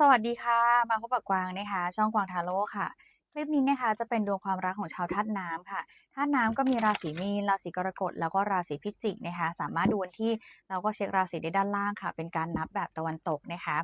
สวัสดีค่ะ มาพบกับกวางนะคะ ช่องกวางทาโร่ค่ะ คลิปนี้นะคะจะเป็นดวงความรักของชาวธาตุน้ำค่ะธาตุน้ำก็มีราศีมีนราศีกรกฎแล้วก็ราศีพิจิกนะคะ สามารถดูวันที่แล้วก็เช็คราศีได้ด้านล่างค่ะ เป็นการนับแบบตะวันตกนะคะ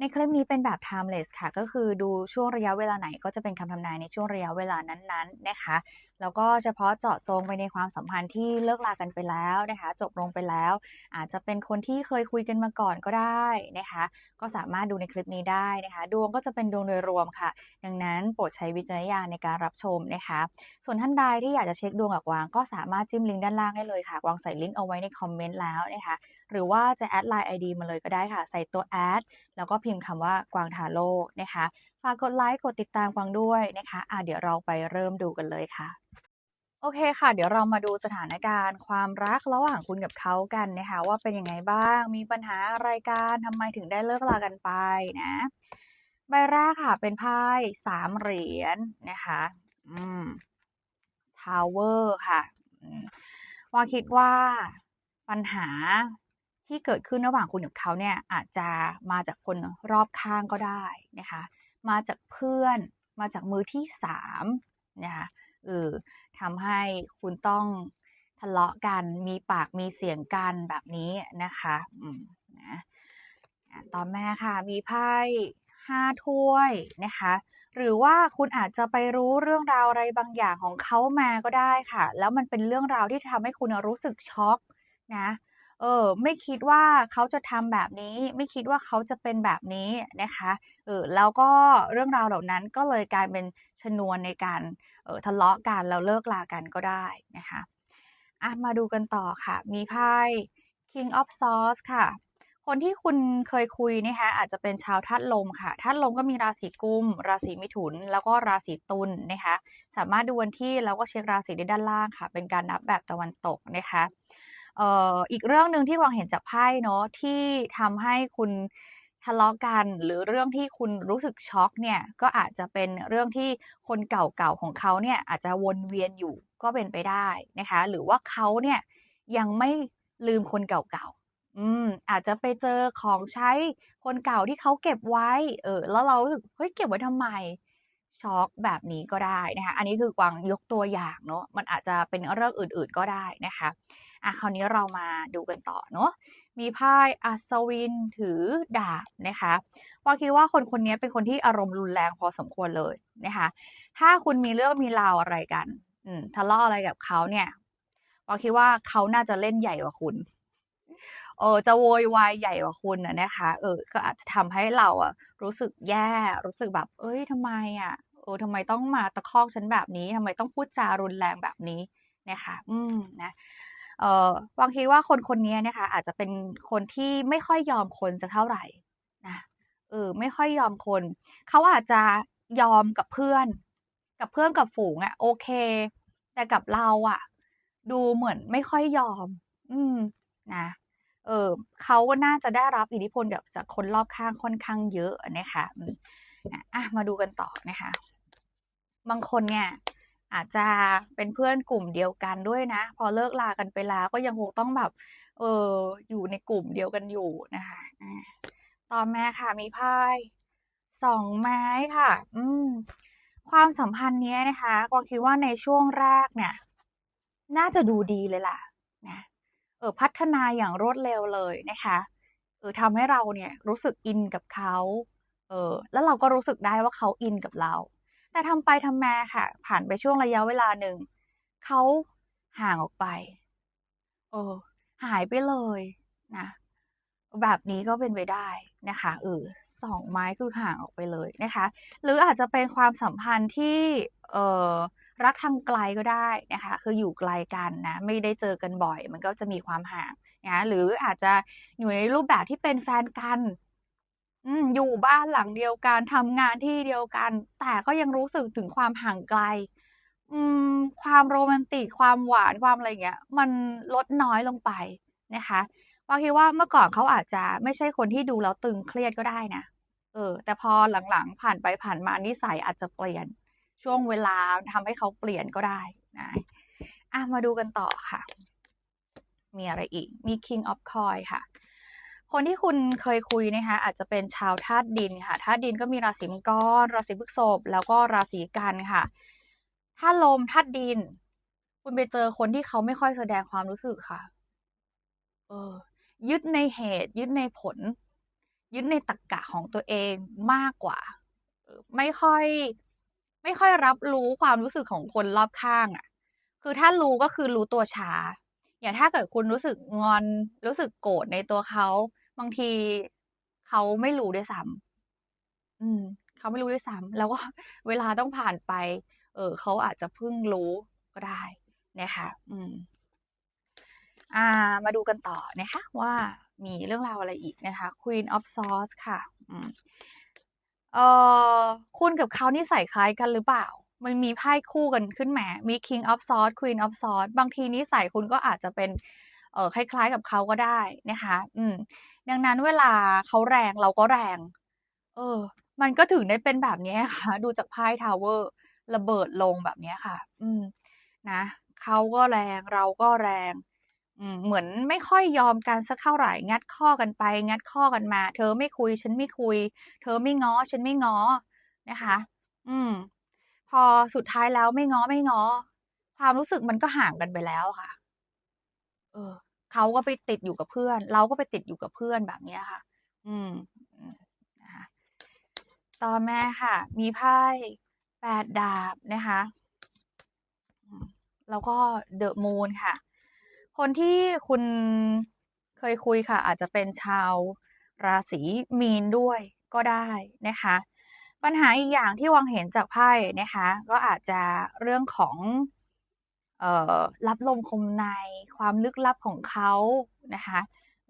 ในคลิปนี้เป็นแบบ timeless ค่ะ ก็คือดูช่วงระยะเวลาไหนก็จะเป็นคำทำนายในช่วงระยะเวลานั้นๆนะคะ แล้วก็เฉพาะเจาะจงไปในความสัมพันธ์ที่เลิกลากันไปแล้วนะคะ จบลงไปแล้ว อาจจะเป็นคนที่เคยคุยกันมาก่อนก็ได้นะคะ ก็สามารถดูในคลิปนี้ได้นะคะ ดวงก็จะเป็นดวงโดยรวมค่ะ ดังนั้นโปรดใช้วิจารณญาณในการรับชมนะคะ ส่วนท่านใดที่อยากจะเช็คดวงกับกวาง ก็สามารถจิ้มลิงก์ด้านล่างได้เลยค่ะกวางใส่ลิงก์เอาไว้ในคอมเมนต์แล้วนะคะ หรือว่าจะแอดไลน์ ID มาเลยก็ได้ค่ะ ใส่ตัวแอดแล้วก็พิมพ์คำว่ากวางทาโร่นะคะ ฝากกดไลค์กดติดตามกวางด้วยนะคะอะเดี๋ยวเราไปเริ่มดูกันเลยค่ะโอเคค่ะ เดี๋ยวเรามาดูสถานการณ์ ความรักระหว่างคุณกับเขากันนะคะว่าเป็นยังไงบ้าง มีปัญหาอะไรกันทำไมถึงได้เลิกลากันไปนะใบแรกค่ะ เป็นไพ่สามเหรียญนะคะอืมทาวเวอร์ค่ะว่าคิดว่าปัญหา ที่เกิดขึ้นระหว่างคุณกับเขาเนี่ยอาจจะมาจากคนรอบข้างก็ได้นะคะมาจากเพื่อนมาจากมือที่สามนะคะเออทำให้คุณต้องทะเลาะกันมีปากมีเสียงกันแบบนี้นะคะอืมนะอะต่อมาค่ะมีไพ่ห้าถ้วยนะคะ หรือว่าคุณอาจจะไปรู้เรื่องราวอะไรบางอย่างของเขามาก็ได้ค่ะ แล้วมันเป็นเรื่องราวที่ทำให้คุณรู้สึกช็อกนะ เออไม่คิดว่าเขาจะทำแบบนี้ ไม่คิดว่าเขาจะเป็นแบบนี้นะคะเออแล้วก็เรื่องราวเหล่านั้นก็เลยกลายเป็นชนวนในการเออทะเลาะกันแล้วเลิกลากันก็ได้นะคะอะมาดูกันต่อค่ะ มีไพ่ King of Swords ค่ะ คนที่คุณเคยคุยนะคะอาจจะเป็นชาวธาตุลมค่ะธาตุลมก็มีราศีกุม ราศีมิถุน แล้วก็ราศีตุลนะคะ สามารถดูวันที่แล้วก็เช็คราศีได้ด้านล่างค่ะ เป็นการนับแบบตะวันตกนะคะ อ่ออีกเรื่องหนึ่งที่วางเห็นจากไพ่เนาะที่ทำให้คุณทะเลาะกันหรือเรื่องที่คุณรู้สึกช็อกเนี่ยก็อาจจะเป็นเรื่องที่คนเก่าๆของเขาเนี่ยอาจจะวนเวียนอยู่ก็เป็นไปได้นะคะ หรือว่าเขาเนี่ยยังไม่ลืมคนเก่าๆอืมอาจจะไปเจอของใช้คนเก่าที่เขาเก็บไว้ เออแล้วเรารู้สึกเฮ้ยเก็บไว้ทำไม ช็อกแบบนี้ก็ได้นะคะอันนี้คือกวางยกตัวอย่างเนาะมันอาจจะเป็นเรื่องอื่นๆก็ได้นะคะอะคราวนี้เรามาดูกันต่อเนาะมีไพ่อัศวินถือดาบนะคะว่าคิดว่าคนคนนี้เป็นคนที่อารมณ์รุนแรงพอสมควรเลยนะคะถ้าคุณมีเรื่องมีราวอะไรกันอืมทะเลาะอะไรกับเขาเนี่ยว่าคิดว่าเขาน่าจะเล่นใหญ่กว่าคุณเออจะโวยวายใหญ่กว่าคุณนะนะคะ เออ ก็อาจจะทำให้เราอะรู้สึกแย่ รู้สึกแบบ เอ้ยทำไมอะ เออทำไมต้องมาตะคอกฉันแบบนี้ทำไมต้องพูดจารุนแรงแบบนี้นะคะอืมนะเออบางทีว่าคนคนนี้นะคะอาจจะเป็นคนที่ไม่ค่อยยอมคนสักเท่าไหร่นะเออไม่ค่อยยอมคน เขาอาจจะยอมกับเพื่อน กับเพื่อนกับฝูงอะโอเค แต่กับเราอะดูเหมือนไม่ค่อยยอม อืมนะเออเขาน่าจะได้รับอิทธิพลจากคนรอบข้างค่อนข้างเยอะนะคะอะมาดูกันต่อนะคะ บางคนเนี่ยอาจจะเป็นเพื่อนกลุ่มเดียวกันด้วยนะ พอเลิกลากันไปแล้วก็ยังคงต้องแบบ เอออยู่ในกลุ่มเดียวกันอยู่นะคะอ่าต่อมาค่ะมีไพ่สองไม้ค่ะ อืม ความสัมพันธ์เนี้ยนะคะกวางคิดว่าในช่วงแรกเนี่ย น่าจะดูดีเลยล่ะนะเออพัฒนาอย่างรวดเร็วเลยนะคะเออทำให้เราเนี่ยรู้สึกอินกับเขาเออแล้วเราก็รู้สึกได้ว่าเขาอินกับเรา แต่ทำไปทำมาค่ะ ผ่านไปช่วงระยะเวลาหนึ่งเขาห่างออกไปเออหายไปเลยนะแบบนี้ก็เป็นไปได้นะคะเออสองไม้คือห่างออกไปเลยนะคะ หรืออาจจะเป็นความสัมพันธ์ที่เออรักทางไกลก็ได้นะคะ คืออยู่ไกลกันนะไม่ได้เจอกันบ่อย มันก็จะมีความห่างนะหรืออาจจะอยู่ในรูปแบบที่เป็นแฟนกัน อยู่บ้านหลังเดียวกันทำงานที่เดียวกัน แต่ก็ยังรู้สึกถึงความห่างไกล อืม ความโรแมนติกความหวานความอะไรเงี้ย มันลดน้อยลงไปนะคะว่าคิดว่าเมื่อก่อนเขาอาจจะไม่ใช่คนที่ดูแล้วตึงเครียดก็ได้นะเออ แต่พอหลังๆ ผ่านไปผ่านมานิสัยอาจจะเปลี่ยน ช่วงเวลาทำให้เขาเปลี่ยนก็ได้นะอะมาดูกันต่อค่ะ มีอะไรอีกมี King of Coin ค่ะ คนที่คุณเคยคุยนะคะอาจจะเป็นชาวธาตุดินค่ะธาตุดินก็มีราศีมังกรราศีพฤษภแล้วก็ราศีกันค่ะธาตุลมธาตุดิน คุณไปเจอคนที่เขาไม่ค่อยแสดงความรู้สึกค่ะ เออ ยึดในเหตุ ยึดในผล ยึดในตรรกะของตัวเองมากกว่าไม่ค่อย ไม่ค่อยรับรู้ความรู้สึกของคนรอบข้างอะ่ะ คือถ้ารู้ก็คือรู้ตัวช้าอย่างถ้าเกิดคุณรู้สึกงอนรู้สึกโกรธในตัวเขา บางทีเขาไม่รู้ด้วยซ้ำอืม เขาไม่รู้ด้วยซ้ำแล้วก็เวลาต้องผ่านไป เออเขาอาจจะเพิ่งรู้ก็ได้นะคะอืม อ่า มาดูกันต่อนะคะ ว่ามีเรื่องราวอะไรอีกนะคะ Queen of Swords ค่ะ อืมเอ่อคุณกับเขานี่ใส่คล้ายกันหรือเปล่า มันมีไพ่คู่กันขึ้นมามี King of Swords Queen of Swords บางทีนิสัยคุณก็อาจจะเป็น เออคล้าย ๆ กับเขาก็ได้นะคะ อืม ดังนั้นเวลาเขาแรงเราก็แรง เออ มันก็ถึงได้เป็นแบบนี้ค่ะ ดูจากไพ่ทาวเวอร์ระเบิดลงแบบนี้ค่ะ อืม นะเขาก็แรงเราก็แรง อืม เหมือนไม่ค่อยยอมกันสักเท่าไหร่ งัดข้อกันไป งัดข้อกันมา เธอไม่คุย ฉันไม่คุย เธอไม่ง้อ ฉันไม่ง้อนะคะ อืม พอสุดท้ายแล้วไม่ง้อไม่ง้อ ความรู้สึกมันก็ห่างกันไปแล้วค่ะ เออ เขาก็ไปติดอยู่กับเพื่อน เราก็ไปติดอยู่กับเพื่อนแบบนี้ค่ะ อืมอืมนะคะต่อมาค่ะ มีไพ่แปดดาบนะคะแล้วก็ The Moon ค่ะ คนที่คุณเคยคุยค่ะ อาจจะเป็นชาวราศีมีนด้วยก็ได้นะคะ ปัญหาอีกอย่างที่วางเห็นจากไพ่นะคะ ก็อาจจะเรื่องของ รับลมคมในความลึกลับของเขานะคะ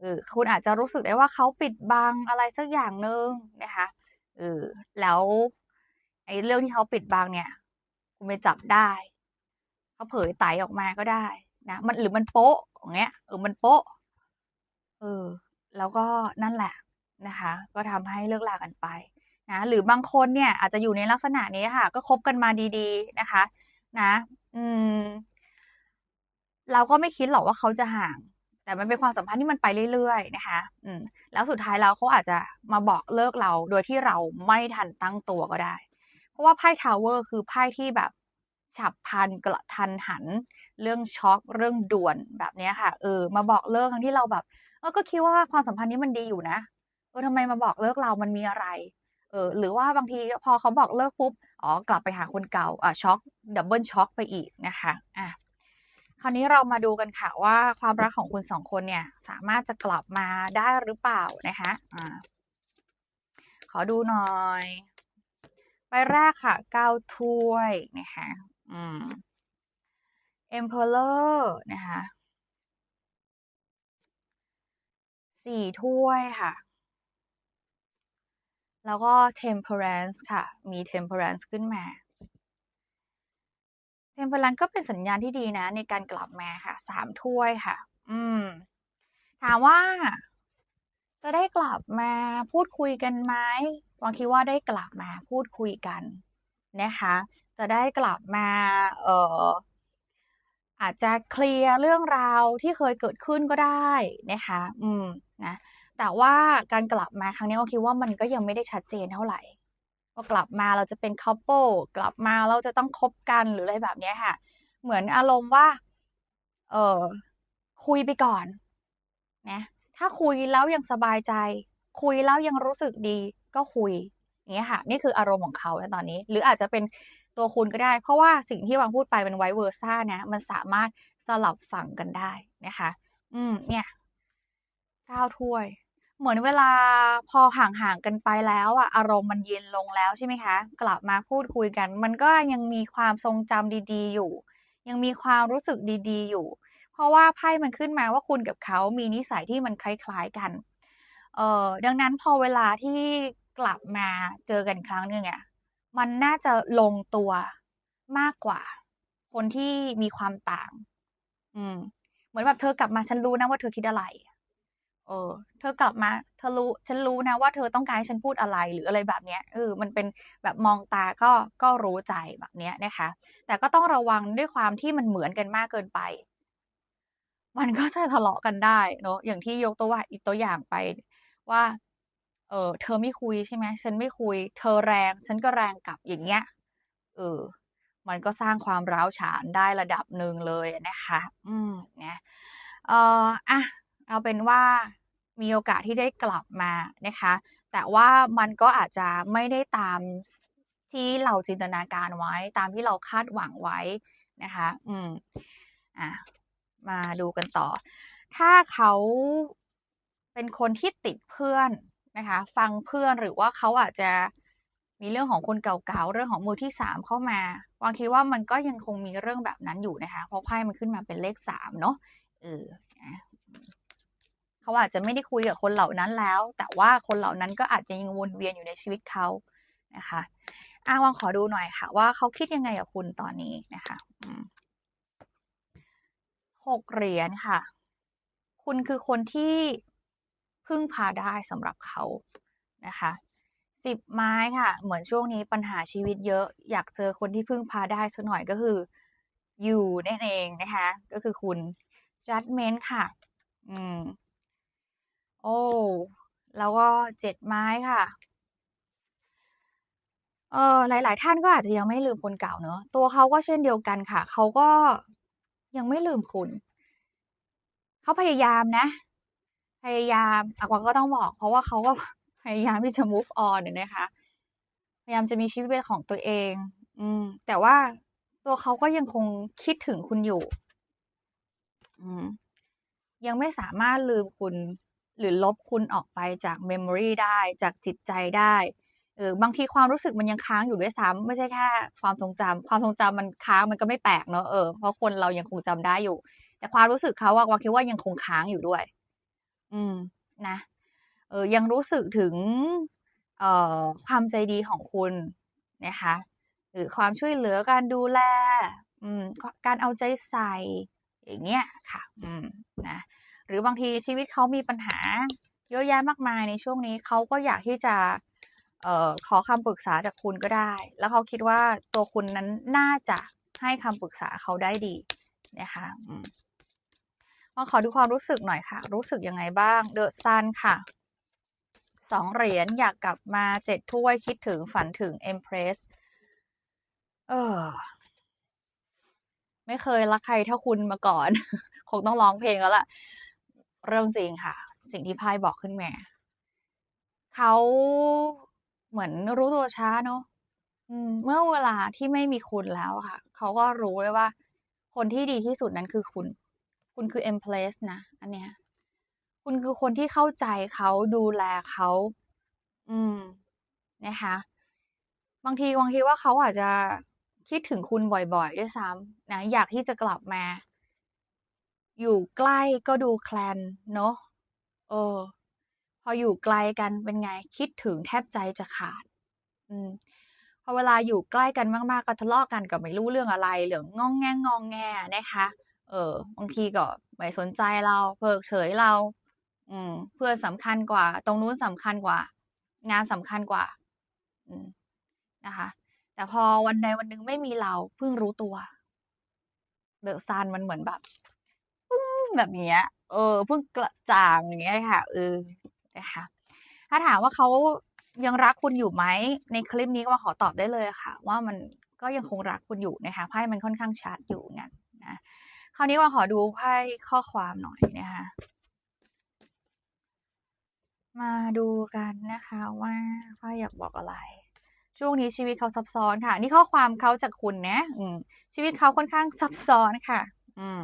ออคุณอาจจะรู้สึกได้ว่าเขาปิดบังอะไรสักอย่างหนึ่งนะคะเออแล้วไอ้เรื่องที่เขาปิดบังเนี่ย คุณไปจับได้เขาเผยไตออกมาก็ได้นะมันหรือมันโป๊ะอย่างเงี้ยเออมันโป๊ะเออแล้วก็นั่นแหละนะคะ ก็ทำให้เลิกลากันไปนะหรือบางคนเนี่ยอาจจะอยู่ในลักษณะนี้ค่ะ ก็คบกันมาดี ๆนะคะ นะ อืม เราก็ไม่คิดหรอกว่าเขาจะห่าง แต่มันเป็นความสัมพันธ์ที่มันไปเรื่อยๆนะคะ อืมแล้วสุดท้ายแล้วเขาอาจจะมาบอกเลิกเราโดยที่เราไม่ทันตั้งตัวก็ได้ เพราะว่าไพ่ทาวเวอร์คือไพ่ที่แบบฉับพลันกระทันหัน เรื่องช็อก เรื่องด่วนแบบนี้ค่ะ เออ มาบอกเลิกทั้งที่เราแบบ เออก็คิดว่าความสัมพันธ์นี้มันดีอยู่นะเออทำไมมาบอกเลิกเรามันมีอะไร เออ หรือว่าบางทีพอเขาบอกเลิกปุ๊บ อ๋อกลับไปหาคนเก่า อ่าช็อกดับเบิลช็อกไปอีกนะคะ อะ ราวนี้เรามาดูกันค่ะว่าความรักของคุณสองคนเนี่ยสามารถจะกลับมาได้หรือเปล่านะคะอ่าขอดูหน่อยใบแรกค่ะ9ถ้วยนะคะอืม Emperor นะคะ4ถ้วยค่ะ แล้วก็ Temperance ค่ะ มี Temperance ขึ้นมา Temperance ก็เป็นสัญญาณที่ดีนะ ในการกลับมาค่ะ3ถ้วยค่ะ อืม ถามว่า จะได้กลับมาพูดคุยกันไหมวางคิดว่าได้กลับมาพูดคุยกันนะคะ จะได้กลับมา เอ่ออาจจะเคลียร์เรื่องราวที่เคยเกิดขึ้นก็ได้นะคะ อืมนะ แต่ว่าการกลับมาครั้งนี้ก็คิดว่ามันก็ยังไม่ได้ชัดเจนเท่าไหร่ ว่ากลับมาเราจะเป็น couple กลับมาเราจะต้องคบกันหรืออะไรแบบนี้ค่ะ เหมือนอารมณ์ว่า เออคุยไปก่อนนะถ้าคุยแล้วยังสบายใจ คุยแล้วยังรู้สึกดีก็คุยอย่างเงี้ยค่ะ นี่คืออารมณ์ของเขาในตอนนี้ หรืออาจจะเป็นตัวคุณก็ได้ เพราะว่าสิ่งที่วางพูดไปเป็นไวเวอร์ซ่านะ มันสามารถสลับฝั่งกันได้นะคะ อืม เนี่ยก้าวถ้วย เหมือนเวลาพอห่างๆกันไปแล้วอะอารมณ์มันเย็นลงแล้วใช่ไหมคะ กลับมาพูดคุยกัน มันก็ยังมีความทรงจำดีๆ อยู่ ยังมีความรู้สึกดีๆ อยู่ เพราะว่าไพ่มันขึ้นมาว่าคุณกับเขามีนิสัยที่มันคล้ายๆกัน เอ่อดังนั้นพอเวลาที่กลับมาเจอกันครั้งหนึ่งอะมันน่าจะลงตัวมากกว่า คนที่มีความต่าง อืม เหมือนแบบเธอกลับมาฉันรู้นะว่าเธอคิดอะไร เออ เธอกลับมา เธอรู้ ฉันรู้นะว่าเธอต้องการให้ฉันพูดอะไรหรืออะไรแบบเนี้ย เออ มันเป็นแบบมองตาก็ ก็รู้ใจแบบเนี้ยนะคะ แต่ก็ต้องระวังด้วยความที่มันเหมือนกันมากเกินไป มันก็จะทะเลาะกันได้เนาะ อย่างที่ยกตัวว่าตัวอย่างไปว่า เออ เธอไม่คุยใช่ไหม ฉันไม่คุย เธอแรง ฉันก็แรงกลับอย่างเงี้ย เออ มันก็สร้างความร้าวฉานได้ระดับหนึ่งเลยนะคะ อืมนะเอออะ เอาเป็นว่ามีโอกาสที่ได้กลับมานะคะ แต่ว่ามันก็อาจจะไม่ได้ตามที่เราจินตนาการไว้ ตามที่เราคาดหวังไว้นะคะ อืม อะ มาดูกันต่อ ถ้าเขาเป็นคนที่ติดเพื่อนนะคะ ฟังเพื่อนหรือว่าเขาอาจจะมีเรื่องของคนเก่าๆ เรื่องของมือที่สามเข้ามาวางคิดว่ามันก็ยังคงมีเรื่องแบบนั้นอยู่นะคะ เพราะไพ่มันขึ้นมาเป็นเลขสามเนาะ เออ เขาอาจจะไม่ได้คุยกับคนเหล่านั้นแล้ว แต่ว่าคนเหล่านั้นก็อาจจะยังวนเวียนอยู่ในชีวิตเขานะคะอาวางขอดูหน่อยค่ะ ว่าเขาคิดยังไงกับคุณตอนนี้นะคะหกเหรียญค่ะ คุณคือคนที่พึ่งพาได้สำหรับเขานะคะสิบไม้ค่ะ เหมือนช่วงนี้ปัญหาชีวิตเยอะ อยากเจอคนที่พึ่งพาได้สักหน่อยก็คือ อยู่นั่นเองนะคะ ก็คือคุณ judgment ค่ะ อืม โอ้ แล้วก็เจ็ดไม้ค่ะเออหลาย ๆ ท่านก็อาจจะยังไม่ลืมคนเก่าเนอะตัวเขาก็เช่นเดียวกันค่ะ เขาก็ยังไม่ลืมคุณ เขาพยายามนะ พยายามอากวาก็ต้องบอก เพราะว่าเขาก็พยายามที่จะ move on เนี่ยนะคะ พยายามจะมีชีวิตเป็นของตัวเอง อืม แต่ว่าตัวเขาก็ยังคงคิดถึงคุณอยู่ อืม ยังไม่สามารถลืมคุณ หรือลบคุณออกไปจากเมมโมรีได้จากจิตใจได้เออบางทีความรู้สึกมันยังค้างอยู่ด้วยซ้ำไม่ใช่แค่ ความทรงจำความทรงจำมันค้างมันก็ไม่แปลกเนอะเออเพราะคนเรายังคงจำได้อยู่ แต่ความรู้สึกเขาอะวาคิดว่ายังคงค้างอยู่ด้วย อืมนะเออยังรู้สึกถึง เอ่อความใจดีของคุณนะคะหรือความช่วยเหลือการดูแล อืมการเอาใจใส่อย่างเงี้ยค่ะ อืมนะ หรือบางทีชีวิตเขามีปัญหาเยอะแยะมากมายในช่วงนี้เขาก็อยากที่จะเออขอคำปรึกษาจากคุณก็ได้ แล้วเขาคิดว่าตัวคุณนั้นน่าจะให้คำปรึกษาเขาได้ดีนะคะมมาขอดูความรู้สึกหน่อยค่ะ รู้สึกยังไงบ้าง เดอะซันค่ะสองเหรียญอยากกลับมาเจ็ดถ้วยคิดถึงฝันถึงเอ็มเพรสเออ ไม่เคยรักใครเท่าคุณมาก่อน คงต้องร้องเพลงแล้วล่ะ เรื่องจริงค่ะ สิ่งที่ไพ่บอกขึ้นมาเขาเหมือนรู้ตัวช้าเนาะเมื่อเวลาที่ไม่มีคุณแล้วค่ะ เขาก็รู้เลยว่า คนที่ดีที่สุดนั้นคือคุณ คุณคือ e m p r e s s นะ อันเนี้ย คุณคือคนที่เข้าใจเขาดูแลเขา อืม นะคะ บางทีบางทีว่าเขาอาจจะคิดถึงคุณบ่อยๆ ด้วยซ้ำนะ อยากที่จะกลับมา อยู่ใกล้ก็ดูแคลนเนาะเออ พออยู่ไกลกันเป็นไงคิดถึงแทบใจจะขาด อืมพอเวลาอยู่ใกล้กันมากๆก็ทะเลาะกันก็ไม่รู้เรื่องอะไรเหลืองงองแงงองแงนะคะ เออบางทีก็ไม่สนใจเราเพิกเฉยเรา อืม เพื่อนสำคัญกว่า ตรงนู้นสำคัญกว่า งานสำคัญกว่า อืมนะคะ แต่พอวันใดวันหนึ่งไม่มีเราเพิ่งรู้ตัวเดอะซันมันเหมือนแบบ แบบเนี้ย เออเพิ่งกระจ่างอย่างเงี้ยค่ะเออนะคะถ้าถามว่าเขายังรักคุณอยู่ไหมในคลิปนี้ก็มาขอตอบได้เลยค่ะ ว่ามันก็ยังคงรักคุณอยู่นะคะไพ่มันค่อนข้างชัดอยู่งั้นนะคราวนี้ว่าขอดูไพ่ข้อความหน่อยนะคะมาดูกันนะคะว่าไพ่อยากบอกอะไร ช่วงนี้ชีวิตเขาซับซ้อนค่ะ นี่ข้อความเขาจากคุณนะอืมชีวิตเขาค่อนข้างซับซ้อนค่ะ อืม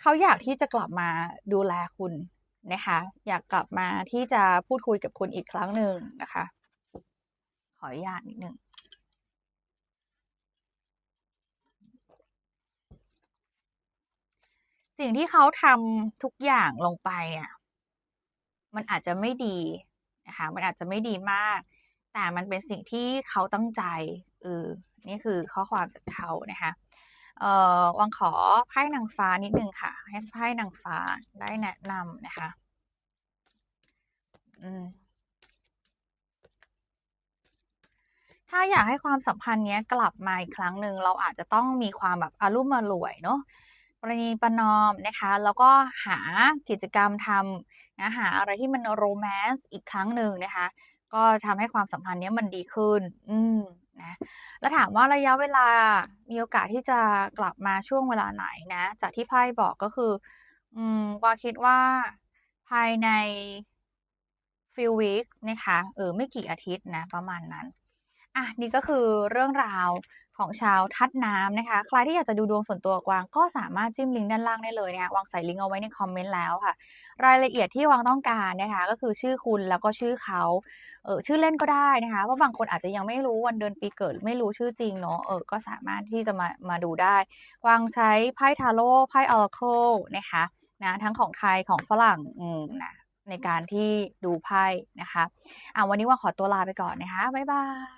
เขาอยากที่จะกลับมาดูแลคุณนะคะ อยากกลับมาที่จะพูดคุยกับคุณอีกครั้งหนึ่งนะคะ ขออนุญาตนิดนึงสิ่งที่เขาทำทุกอย่างลงไปเนี่ยมันอาจจะไม่ดีนะคะมันอาจจะไม่ดีมาก แต่มันเป็นสิ่งที่เขาตั้งใจเออนี่คือข้อความจากเขานะคะ เอ่อวังขอไพ่นางฟ้านิดนึงค่ะ ให้ไพ่นางฟ้าได้แนะนำนะคะอืถ้าอยากให้ความสัมพันธ์นี้กลับมาอีกครั้งหนึ่งเราอาจจะต้องมีความแบบอารุ่มอร่วยเนาะประนีประนอมนะคะ แล้วก็หากิจกรรมทำนะหาอะไรที่มันโรแมนต์อีกครั้งหนึ่งนะคะ ก็ทำให้ความสัมพันธ์นี้มันดีขึ้น อืม นะแล้วถามว่าระยะเวลามีโอกาสที่จะกลับมาช่วงเวลาไหนนะจากที่ไพ่บอกก็คืออืมวาคิดว่าภายใน few weeks นะคะเออไม่กี่อาทิตย์นะประมาณนั้น อะนี่ก็คือเรื่องราวของชาวทัดน้ำนะคะ ใครที่อยากจะดูดวงส่วนตัวกวางก็สามารถจิ้มลิงก์ด้านล่างได้เลยนะคะวางใส่ลิงก์เอาไว้ในคอมเมนต์แล้วค่ะ รายละเอียดที่วางต้องการนะคะก็คือชื่อคุณแล้วก็ชื่อเขาเออชื่อเล่นก็ได้นะคะเพราะบางคนอาจจะยังไม่รู้วันเดือนปีเกิด ไม่รู้ชื่อจริงเนาะเออก็สามารถที่จะมามาดูได้ กวางใช้ไพ่ทาโร่ไพ่ออร์เคิลนะคะนะทั้งของไทยของฝรั่งอืมนะในการที่ดูไพ่นะคะอะวันนี้ว่าขอตัวลาไปก่อนนะคะบ๊ายบาย